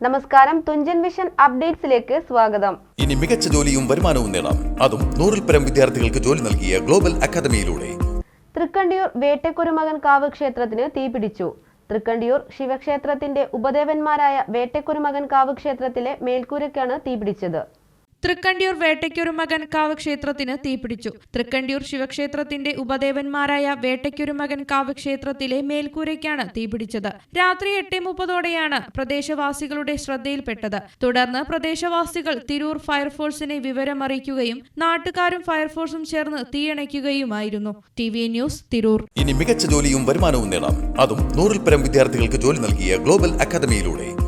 നമസ്കാരം തുഞ്ചൻ വിഷൻ അപ്ഡേറ്റ്സിലേക്ക് സ്വാഗതം. ഇനി മികച്ച ജോലിയും വരുമാനവും നേടാം. അതും നൂറിൽ പരം വിദ്യാർത്ഥികൾക്ക് ജോലി നൽകിയ ഗ്ലോബൽ അക്കാദമിയിലൂടെ. തൃക്കണ്ടിയൂർ വേട്ടക്കുരുമകൻ കാവ് ക്ഷേത്രത്തിന് തീപിടിച്ചു. തൃക്കണ്ടിയൂർ ശിവക്ഷേത്രത്തിന്റെ ഉപദേവന്മാരായ വേട്ടക്കുരുമകൻ കാവ് ക്ഷേത്രത്തിലെ മേൽക്കൂരയ്ക്കാണ് തീപിടിച്ചത്. തൃക്കണ്ടിയൂർ വേട്ടയ്ക്കൊരുമകൻ കാവ് ക്ഷേത്രത്തിന് തീപിടിച്ചു. തൃക്കണ്ടിയൂർ ശിവക്ഷേത്രത്തിന്റെ ഉപദേവന്മാരായ വേട്ടയ്ക്കൊരുമകൻ കാവ് ക്ഷേത്രത്തിലെ മേൽക്കൂരയ്ക്കാണ് തീപിടിച്ചത്. രാത്രി എട്ട് മുപ്പതോടെയാണ് പ്രദേശവാസികളുടെ ശ്രദ്ധയിൽപ്പെട്ടത്. തുടർന്ന് പ്രദേശവാസികൾ തിരൂർ ഫയർഫോഴ്സിനെ വിവരമറിയിക്കുകയും നാട്ടുകാരും ഫയർഫോഴ്സും ചേർന്ന് തീയണയ്ക്കുകയുമായിരുന്നു. T V news Tirur. ഇനി മികച്ച ജോലിയും വരുമാനവും നേടാം. അതും നൂറിൽ പരം വിദ്യാർത്ഥികൾക്ക് ജോലി നൽകിയ ഗ്ലോബൽ അക്കാദമിയിലൂടെ.